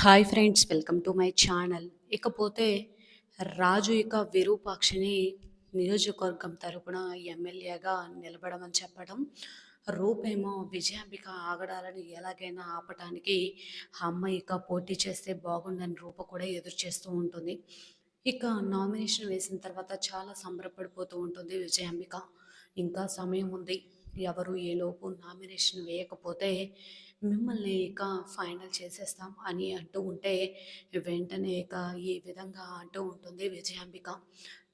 Hi friends welcome to my channel ఇకపోతే రాజు ఇక విరూపాక్షిని నియోజకవర్గం తరపున ఎమ్మెల్యేగా నిలబడమని చెప్పడం రూపేమో విజయాంబిక ఆగడాలని ఎలాగైనా ఆపటానికి అమ్మ ఇక పోటీ చేస్తే బాగుండని రూప కూడా ఎదురు చేస్తూ ఉంటుంది. ఇక నామినేషన్ వేసిన తర్వాత చాలా సంబరపడిపోతూ ఉంటుంది విజయాంబిక. ఇంకా సమయం ఉంది. ఎవరు ఏలోపు నామినేషన్ వేయకపోతే మిమ్మల్ని ఇక ఫైనల్ చేసేస్తాం అని అంటూ ఉంటే వెంటనే ఇక ఈ విధంగా అంటూ ఉంటుంది విజయాంబిక.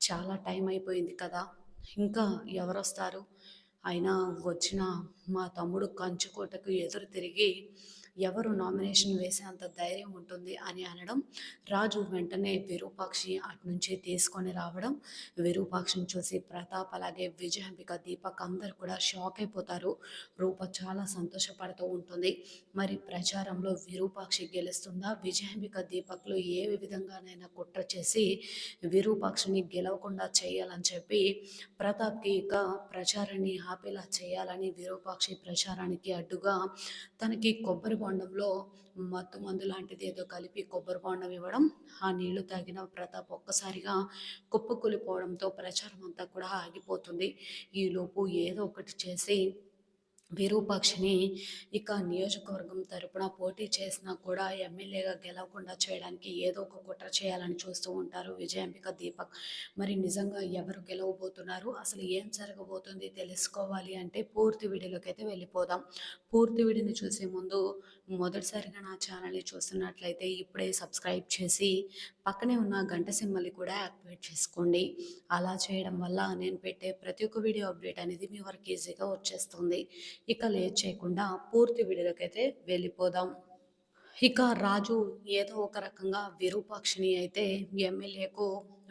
చాలా టైం అయిపోయింది కదా ఇంకా ఎవరు వస్తారు అయినా వచ్చిన మా తమ్ముడు కంచుకోటకు ఎదురు తిరిగి ఎవరు నామినేషన్ వేసేంత ధైర్యం ఉంటుంది అని అనడం రాజు వెంటనే విరూపాక్షి అటు నుంచి తీసుకొని రావడం విరూపాక్షిని చూసి ప్రతాప్ అలాగే విజయాంబిక దీపక్ అందరు కూడా షాక్ అయిపోతారు. రూప చాలా సంతోషపడుతూ ఉంటుంది. మరి ప్రచారంలో విరూపాక్షి గెలుస్తుందా? విజయాంబిక దీపక్లు ఏ విధంగానైనా కుట్ర చేసి విరూపాక్షిని గెలవకుండా చేయాలని చెప్పి ప్రతాప్కి ఇక ప్రచారాన్ని ఆపేలా చేయాలని విరూపాక్షి ప్రచారానికి అడ్డుగా తనకి కొబ్బరి బొండంలో మత్తు మందు లాంటిది ఏదో కలిపి కొబ్బరి బొండం ఇవ్వడం ఆ నీళ్ళు తాగిన ప్రతాప్ ఒక్కసారిగా కుప్పకూలిపోవడంతో ప్రచారం అంతా కూడా ఆగిపోతుంది. ఈలోపు ఏదో ఒకటి చేసి విరూపాక్షిని ఇక నియోజకవర్గం తరపున పోటీ చేసినా కూడా ఎమ్మెల్యేగా గెలవకుండా చేయడానికి ఏదో ఒక కుట్ర చేయాలని చూస్తూ ఉంటారు విజయాంబిక దీపక్. మరి నిజంగా ఎవరు గెలవబోతున్నారు? అసలు ఏం జరగబోతుంది తెలుసుకోవాలి అంటే పూర్తి వీడియోలోకి అయితే వెళ్ళిపోదాం. పూర్తి వీడియోని చూసే ముందు మొదటిసారిగా నా ఛానల్ని చూస్తున్నట్లయితే ఇప్పుడే సబ్స్క్రైబ్ చేసి పక్కనే ఉన్న గంట సింబల్ని కూడా యాక్టివేట్ చేసుకోండి. అలా చేయడం వల్ల నేను పెట్టే ప్రతి ఒక్క వీడియో అప్డేట్ అనేది మీ వరకు ఈజీగా వచ్చేస్తుంది. ఇక లేట్ చేయకుండా పూర్తి వీడియోలకైతే వెళ్ళిపోదాం. ఇక రాజు ఏదో ఒక రకంగా విరూపాక్షిని అయితే ఎమ్మెల్యేకు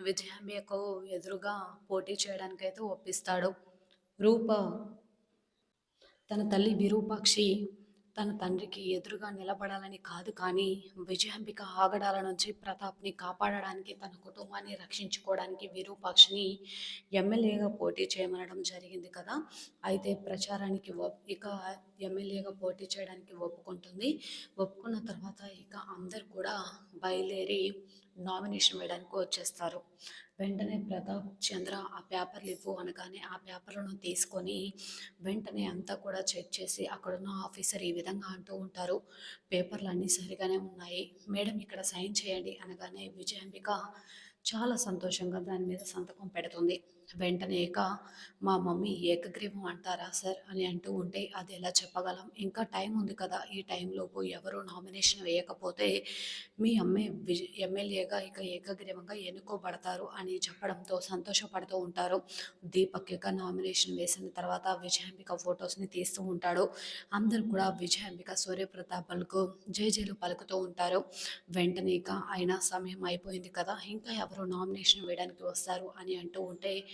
విజయాంబేకు ఎదురుగా పోటీ చేయడానికైతే ఒప్పిస్తాడు. రూప తన తల్లి విరూపాక్షి తన తండ్రికి ఎదురుగా నిలబడాలని కాదు కానీ విజయాంబిక ఆగడాల నుంచి ప్రతాప్ని కాపాడడానికి తన కుటుంబాన్ని రక్షించుకోవడానికి విరూపాక్షిని ఎమ్మెల్యేగా పోటీ చేయమనడం జరిగింది కదా. అయితే ప్రచారానికి ఇక ఎమ్మెల్యేగా పోటీ చేయడానికి ఒప్పుకుంటుంది. ఒప్పుకున్న తర్వాత ఇక అందరు కూడా బయలుదేరి నామినేషన్ వేయడానికి వచ్చేస్తారు. వెంటనే ప్రతాప్ చంద్ర ఆ పేపర్లు ఇవ్వు అనగానే ఆ పేపర్లను తీసుకొని వెంటనే అంతా కూడా చెక్ చేసి అక్కడున్న ఆఫీసర్ ఈ విధంగా అంటూ ఉంటారు. పేపర్లు అన్నీ సరిగానే ఉన్నాయి. మేడం ఇక్కడ సైన్ చేయండి అనగానే విజయాంబిక చాలా సంతోషంగా దాని మీద సంతకం పెడుతుంది. వెంటనే ఇక మా మమ్మీ ఏకగ్రీవం అంటారా సార్ అని అంటూ ఉంటే అది ఎలా చెప్పగలం? ఇంకా టైం ఉంది కదా ఈ టైంలోపు ఎవరు నామినేషన్ వేయకపోతే మీ అమ్మే ఎమ్మెల్యేగా ఇక ఏకగ్రీవంగా ఎన్నుకోబడతారు అని చెప్పడంతో సంతోషపడుతూ ఉంటారు. దీపక్ ఇక నామినేషన్ వేసిన తర్వాత విజయాంబిక ఫొటోస్ని తీస్తూ ఉంటాడు. అందరూ కూడా విజయాంబిక సూర్యప్రతాపలకు జై పలుకుతూ ఉంటారు. వెంటనే ఇక అయినా సమయం అయిపోయింది కదా ఇంకా ఎవరు నామినేషన్ వేయడానికి వస్తారు అని అంటూ ఉంటే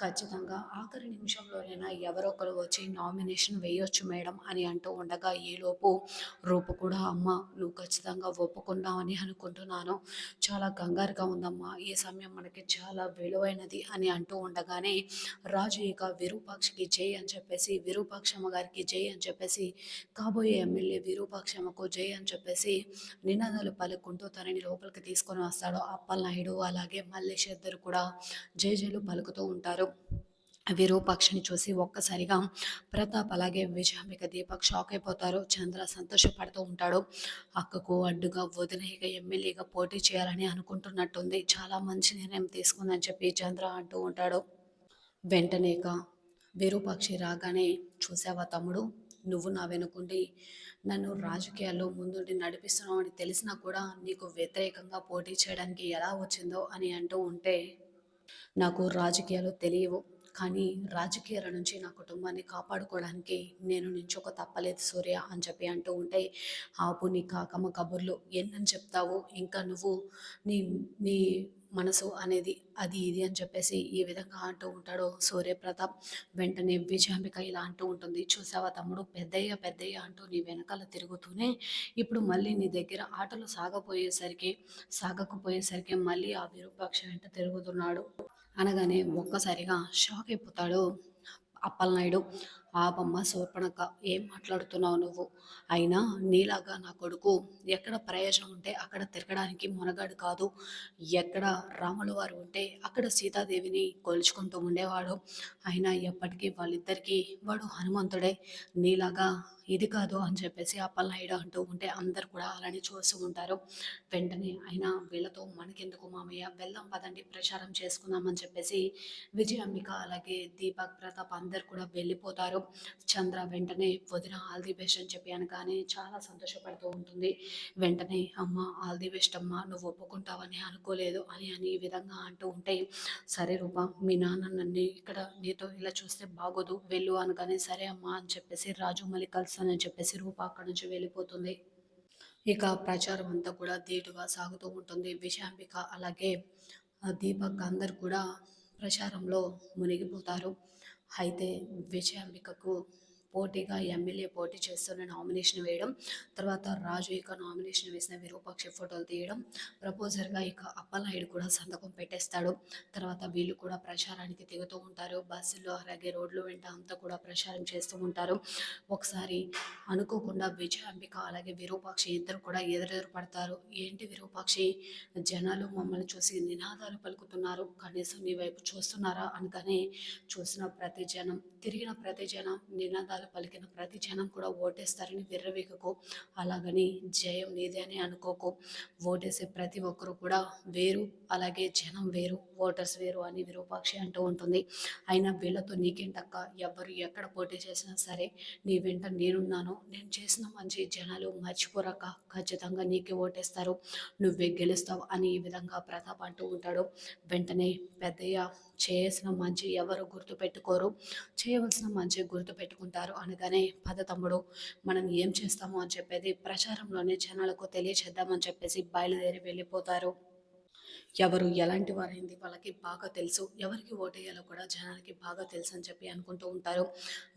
ఖచ్చితంగా ఆఖరి నిమిషంలోనైనా ఎవరొకరు వచ్చి నామినేషన్ వేయొచ్చు మేడం అని అంటూ ఉండగా ఈలోపు రూపు కూడా అమ్మ నువ్వు ఖచ్చితంగా ఒప్పుకున్నావని అనుకుంటున్నాను. చాలా కంగారుగా ఉందమ్మా. ఈ సమయం మనకి చాలా విలువైనది అని అంటూ ఉండగానే రాజు ఇక విరూపాక్షికి జై అని చెప్పేసి విరూపాక్షమ్మ గారికి జై అని చెప్పేసి కాబోయే ఎమ్మెల్యే విరూపాక్షమ్మకు జై అని చెప్పేసి నినాదాలు పలుకుంటూ తనని లోపలికి తీసుకొని వస్తాడు. అప్పలనాయుడు అలాగే మల్లేష్ ఇద్దరు కూడా జై జైలు పలుకుతూ ఉంటారు. విరూపాక్షిని చూసి ఒక్కసారిగా ప్రతాప్ అలాగే విజయాంబిక దీపక్ షాక్ అయిపోతారు. చంద్ర సంతోషపడుతూ ఉంటాడు. అక్కకు అడ్డుగా వదిలేగా ఎమ్మెల్యేగా పోటీ చేయాలని అనుకుంటున్నట్టుంది. చాలా మంచి నిర్ణయం తీసుకుందని చెప్పి చంద్ర అంటూ ఉంటాడు. వెంటనేక విరూపాక్షి రాగానే చూసావా తమ్ముడు? నువ్వు నా వెనుకుండి నన్ను రాజకీయాల్లో ముందుండి నడిపిస్తున్నావు అని తెలిసినా కూడా నీకు వ్యతిరేకంగా పోటీ చేయడానికి ఎలా వచ్చిందో అని అంటూ ఉంటే నాకు రాజకీయాలు తెలియవు. కానీ రాజకీయాల నుంచి నా కుటుంబాన్ని కాపాడుకోవడానికి నేను నించొక తప్పలేదు సూర్య అని చెప్పి అంటూ ఉంటే ఆపు నీ కాకమ్మ కబుర్లు. ఎన్నని చెప్తావు? ఇంకా నువ్వు నీ నీ మనసు అనేది అది ఇది అని చెప్పేసి ఈ విధంగా అంటూ ఉంటాడో. సూర్యప్రతాప్ వెంటనే విజయాంబిక ఇలా అంటూ ఉంటుంది. చూసావా తమ్ముడు? పెద్దయ్య పెద్దయ్య అంటూ నీ వెనకాల తిరుగుతూనే ఇప్పుడు మళ్ళీ నీ దగ్గర ఆటలు సాగపోయేసరికి సాగకపోయేసరికి మళ్ళీ ఆ విరూపాక్ష వెంట తిరుగుతున్నాడు. అనగానే ఒక్కసారిగా షాక్ అయిపోతాడు అప్పలనాయుడు. ఆపమ్మ శూర్పణక ఏం మాట్లాడుతున్నావు నువ్వు? అయినా నీలాగా నా కొడుకు ఎక్కడ ప్రయోజనం ఉంటే అక్కడ తిరగడానికి మునగాడు కాదు. ఎక్కడ రాముల వారు ఉంటే అక్కడ సీతాదేవిని కొలుచుకుంటూ ఉండేవాడు. అయినా ఎప్పటికీ వాళ్ళిద్దరికీ వాడు హనుమంతుడే. నీలాగా ఇది కాదు అని చెప్పేసి అప్పలనాయుడు అంటూ ఉంటే అందరు కూడా అలానే చూస్తూ ఉంటారు. వెంటనే అయినా వీళ్ళతో మనకెందుకు మామయ్య? వెళ్దాం పదండి ప్రచారం చేసుకుందామని చెప్పేసి విజయాంబిక అలాగే దీపక్ ప్రతాప్ అందరు కూడా వెళ్ళిపోతారు. చంద్ర వెంటనే వదిన ఆల్ ది బెస్ట్ అని చెప్పి అనగానే చాలా సంతోషపడుతూ ఉంటుంది. వెంటనే అమ్మ ఆల్ ది బెస్ట్ అమ్మ నువ్వు ఒప్పుకుంటావని అనుకోలేదు అని అని ఈ విధంగా అంటూ ఉంటే సరే రూప మీ నాన్న నన్ను ఇక్కడ నీతో ఇలా చూస్తే బాగోదు వెళ్ళు అనగానే సరే అమ్మా అని చెప్పేసి రాజు మళ్ళీ కలుస్తానని చెప్పేసి రూప అక్కడి నుంచి వెళ్ళిపోతుంది. ఇక ప్రచారం అంతా కూడా ధీటుగా సాగుతూ ఉంటుంది. విషాంబిక అలాగే దీపక్ అందరు కూడా ప్రచారంలో మునిగిపోతారు. అయితే విజయాంబికకు పోటీగా ఎమ్మెల్యే పోటీ చేస్తూనే నామినేషన్ వేయడం తర్వాత రాజు ఇక నామినేషన్ వేసిన విరూపాక్ష ఫోటోలు తీయడం ప్రపోజర్గా ఇక అప్పలనాయుడు కూడా సంతకం పెట్టేస్తాడు. తర్వాత వీళ్ళు కూడా ప్రచారానికి దిగుతూ ఉంటారు. బస్సులో అలాగే రోడ్లు వెంట అంతా కూడా ప్రచారం చేస్తూ ఉంటారు. ఒకసారి అనుకోకుండా విజయాంబిక అలాగే విరూపాక్షి ఇద్దరు కూడా ఎదురెదురు పడతారు ఏంటి విరూపాక్షి? జనాలు మమ్మల్ని చూసి నినాదాలు పలుకుతున్నారు. కనీసం నీ వైపు చూస్తున్నారా అనగానే చూసిన ప్రతి జనం తిరిగిన ప్రతి జనం నినాదాలు పదాలు పలికిన ప్రతి జనం కూడా ఓటేస్తారని విర్రవీకకు అలాగని జయం నీదే అని అనుకోకు. ఓటేసే ప్రతి ఒక్కరు కూడా వేరు అలాగే జనం వేరు ఓటర్స్ వేరు అని విరూపాక్షి అంటూ ఉంటుంది. అయినా వీళ్ళతో నీకేంటక్క ఎవరు ఎక్కడ పోటీ చేసినా సరే నీ వెంట నేనున్నాను. నేను చేసిన మంచి జనాలు మర్చిపోరాక ఖచ్చితంగా నీకే ఓటేస్తారు. నువ్వే గెలుస్తావు అని ఈ విధంగా ప్రతాప్ అంటూ ఉంటాడు. వెంటనే పెద్దయ్య చేసిన మంచి ఎవరు గుర్తుపెట్టుకోరు చేయవలసిన మంచి గుర్తుపెట్టుకుంటారు అనగానే పద తమ్ముడు మనం ఏం చేస్తామో? అని చెప్పేది ప్రచారంలోనే జనాలకు తెలియచేద్దామని చెప్పేసి బయలుదేరి వెళ్ళిపోతారు. ఎవరు ఎలాంటి వారైంది వాళ్ళకి బాగా తెలుసు. ఎవరికి ఓటేయాలో కూడా జనాలకి బాగా తెలుసు అని చెప్పి అనుకుంటూ ఉంటారు.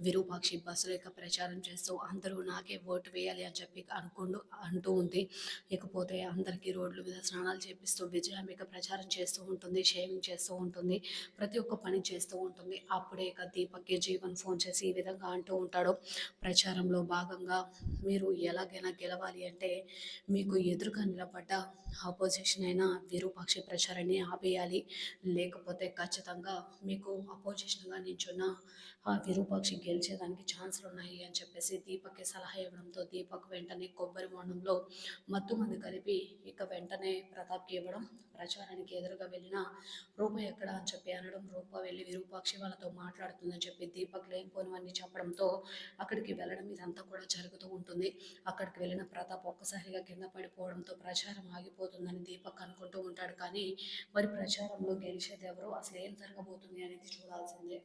విరూపాక్షి బస్సులో యొక్క ప్రచారం చేస్తూ అందరూ నాకే ఓటు వేయాలి అని చెప్పి అనుకుంటూ అంటూ ఉంది. ఇకపోతే అందరికీ రోడ్ల మీద స్నానాలు చేపిస్తూ విజయాంబిక ప్రచారం చేస్తూ ఉంటుంది షేవింగ్ చేస్తూ ఉంటుంది ప్రతి ఒక్క పని చేస్తూ ఉంటుంది. అప్పుడే ఇక దీపక్కి జీవన్ ఫోన్ చేసి ఈ విధంగా అంటూ ఉంటాడు. ప్రచారంలో భాగంగా మీరు ఎలాగైనా గెలవాలి అంటే మీకు ఎదురుగా నిలబడ్డ ఆపోజిషన్ అయినా విరూపాక్షి ప్రచారాన్ని ఆపేయాలి. లేకపోతే ఖచ్చితంగా మీకు అపోజిషన్గా నించున్న విరూపాక్షి గెలిచేదానికి ఛాన్సులు ఉన్నాయి అని చెప్పేసి దీపక్కి సలహా ఇవ్వడంతో దీపక్ వెంటనే కొబ్బరి బోండంలో మత్తు మంది కలిపి ఇక వెంటనే ప్రతాప్కి ఇవ్వడం ప్రచారానికి ఎదురుగా వెళ్ళిన రూప ఎక్కడ అని చెప్పి అనడం రూప వెళ్ళి విరూపాక్షి వాళ్ళతో మాట్లాడుతుందని చెప్పి దీపక్ లేనిపోనివన్నీ చెప్పడంతో అక్కడికి వెళ్ళడం ఇదంతా కూడా జరుగుతూ ఉంటుంది. అక్కడికి వెళ్ళిన ప్రతాప్ ఒక్కసారిగా కింద పడిపోవడంతో ప్రచారం ఆగిపోతుందని దీపక్ అనుకుంటూ ఉంటాడు. కానీ మరి ప్రచారంలో గెలిచేది ఎవరు అసలు ఏం జరగబోతుంది అనేది చూడాల్సిందే.